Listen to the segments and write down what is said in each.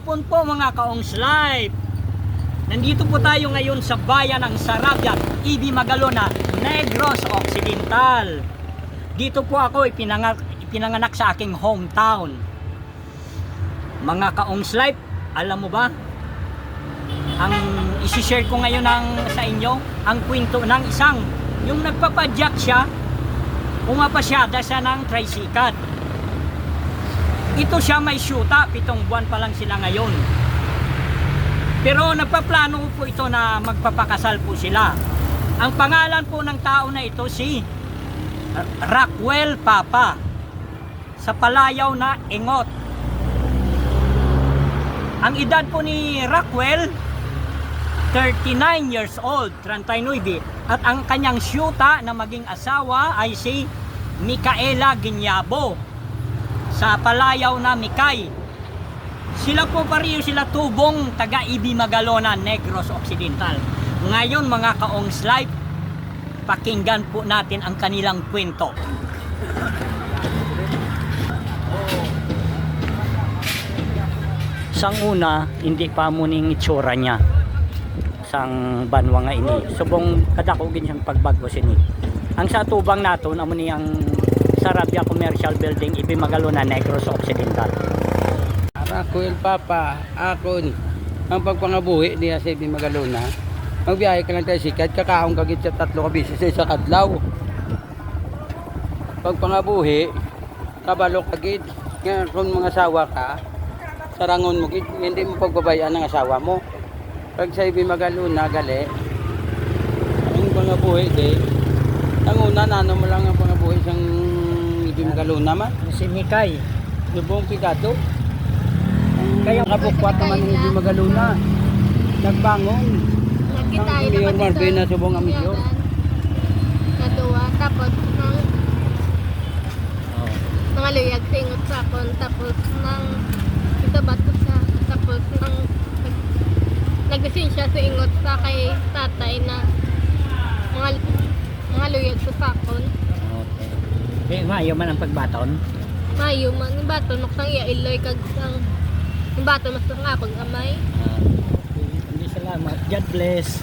hapon po mga kaongs live. Nandito po tayo ngayon sa bayan ng Sarabian, Ibi Magalona, Negros Occidental. Dito po ako ipinanganak, ipinanganak sa aking hometown. Mga kaongs live, alam mo ba? Ang isi-share ko ngayon ng, sa inyo, ang kwento ng isang, yung nagpapadyak siya, pumapasyada siya ng tricycle. Ito siya may syuta, pitong buwan pa lang sila ngayon. Pero nagpaplano po ito na magpapakasal po sila. Ang pangalan po ng tao na ito si Rockwell Papa sa palayaw na Ingot. Ang edad po ni Rockwell 39 years old, 39 at ang kanyang syuta na maging asawa ay si Micaela Ginyabo sa palayaw na Mikay. Sila po pareho sila tubong taga Ibi Magalona, Negros Occidental. Ngayon mga kaongs live, pakinggan po natin ang kanilang kwento. Sang una, hindi pa mo ning itsura niya. Sang banwa nga ini. Subong kadakogin siyang pagbago sini. Ang sa tubang naton, amo ni ang Sarabia Commercial Building, Ibi Magalona, Negros Occidental. Ako el Papa, ako ni. Ang pagpangabuhi niya sa Ibi Magalona, magbiyahe ka lang tayo sikat, kakaong kagit sa tatlo ka bisis sa isa kadlaw. Pagpangabuhi, kabalo kagit, nga kung mga asawa ka, sarangon mo hindi mo pagbabayaan ng asawa mo. Pag sa Ibi Magalona, gali, ang pangabuhi di, ang una, nano mo lang ang pangabuhi sang Ibi Magalona man, Si Mikay. lubong pigado. Kaya- Kaya kabukwat naman ng Ibi Magaluna. Nagbangon. Nagkita Ang Mayor Marvin na subong ang mayor. Naduwa. Tapos, nang mga luyag tingot sa akon. Tapos, nang itabat ko siya. Tapos, nang nag- nagdesin siya sa ingot sa kay tatay na mga mga luyag sa akon. Okay. Eh, mayo man ang pagbaton. Mayo man, yung bato, maksang iya iloy kag sang yung bato, mas nga akong amay. Hindi salamat. God bless.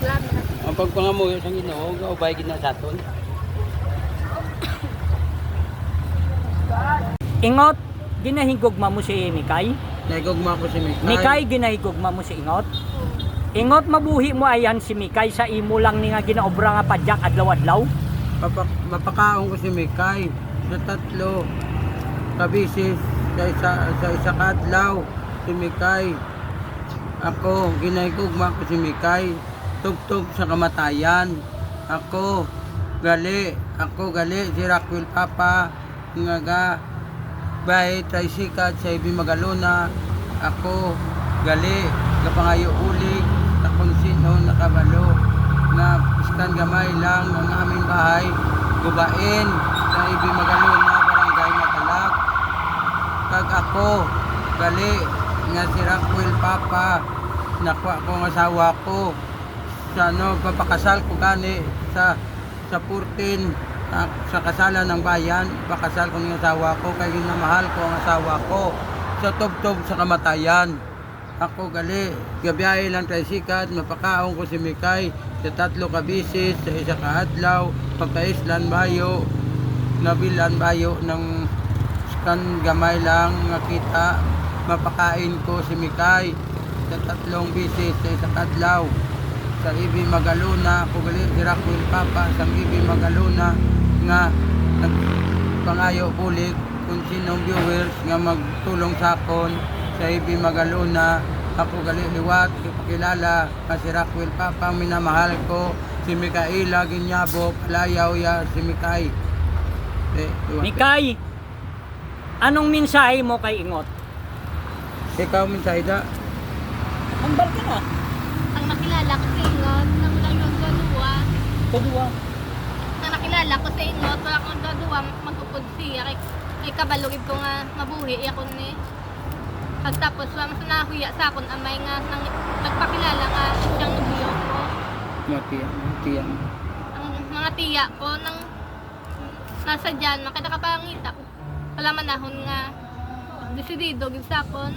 Salamat. Ang pagpangamuyo sa Ginoo, gaubay gid na sa aton. Ingot, ginahigugma mo si Mikay. Naigugma ko si Mikay. Mikay, ginahigugma mo si Ingot. Ingot, mabuhi mo ayan si Mikay sa imo lang ni nga ginaobra nga padyak adlaw-adlaw. Papak, mapakaon ko si Mikay sa tatlo kabisis sa isa sa isa kadlaw si Mikay. Ako ginaigugma ko si Mikay tugtog sa kamatayan. Ako gali, ako gali si Raquel Papa nga ga bahay tricycle sa Ibi Magalona. Ako gali kapangayo ulig na kung sino nakabalo na iskan gamay lang ang aming bahay. Gubain. Sa Ibi Magalona barangay Matalag kag ako gali nga si Raquel Papa nakuha ko ang asawa ko. Sa ano papakasal ko gani sa sa 14 ah, sa kasalan ng bayan pakasal ko ng asawa ko kay ginamahal ko ang asawa ko. Sa tubtob sa kamatayan ako gali gabiyahe lang tayo sikat mapakaon ko si Mikay sa tatlo ka bisis sa isa ka adlaw pagkaislan bayo nabilan bayo ng skan gamay lang nga kita mapakain ko si Mikay sa tatlong bisis sa isa ka sa Ibi Magaluna ako gali si Raquel Papa sa Ibi Magaluna nga nagpangayo bulik kung sinong viewers nga magtulong sa akon sa Ibi Magaluna ako gali liwat ipakilala ka si Raquel Papa ang minamahal ko si Mikaela Ginyabo Palayaw ya si Mikay eh, liwat. Mikay, anong mensahe mo kay Ingot? ikaw Minsayda Hambal ka na. Ang nakilala ko sa ingot, nang nang dodua, Kadua. nang nakilala ko sa ingot, wala akong dodua, magpupud siya, kay, kay kabalugid ko nga mabuhi, ako ni. At tapos, wala mas nahuya sa akon, amay nga, nang, nagpakilala nga siyang nubiyo ko. Matiya, matiya. Ang mga tiya ko, nang nasa dyan, makita ka pangita, wala manahon nga, desidido gid sakon.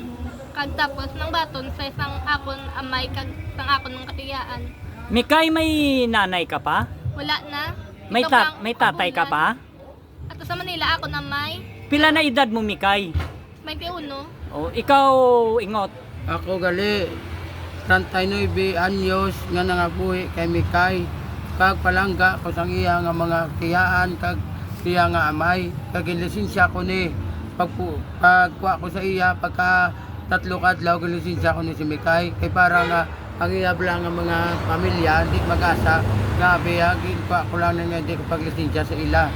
Kag tapos nang baton sa isang akon amay kag isang akon ng katiyaan. Mikay, may nanay ka pa? Wala na. May, Ito ta- may tatay ka pa? At sa Manila ako na may Pila na edad mo, Mikay? 21. O, ikaw, Ingot. Ako gali, 39 anyos nga nangabuhi kay Mikay. Kag palangga ko sang iya nga mga tiyaan kag iya nga amay. Kag lisensya ko ni pagpu pagkuha ko sa iya pagka tatlo kadlaw lisensya ko ni si Mikay. Kay para nga ang iya bala nga mga pamilya di mag-asa nga biya ko lang na nga di ko paglisensya sa ila.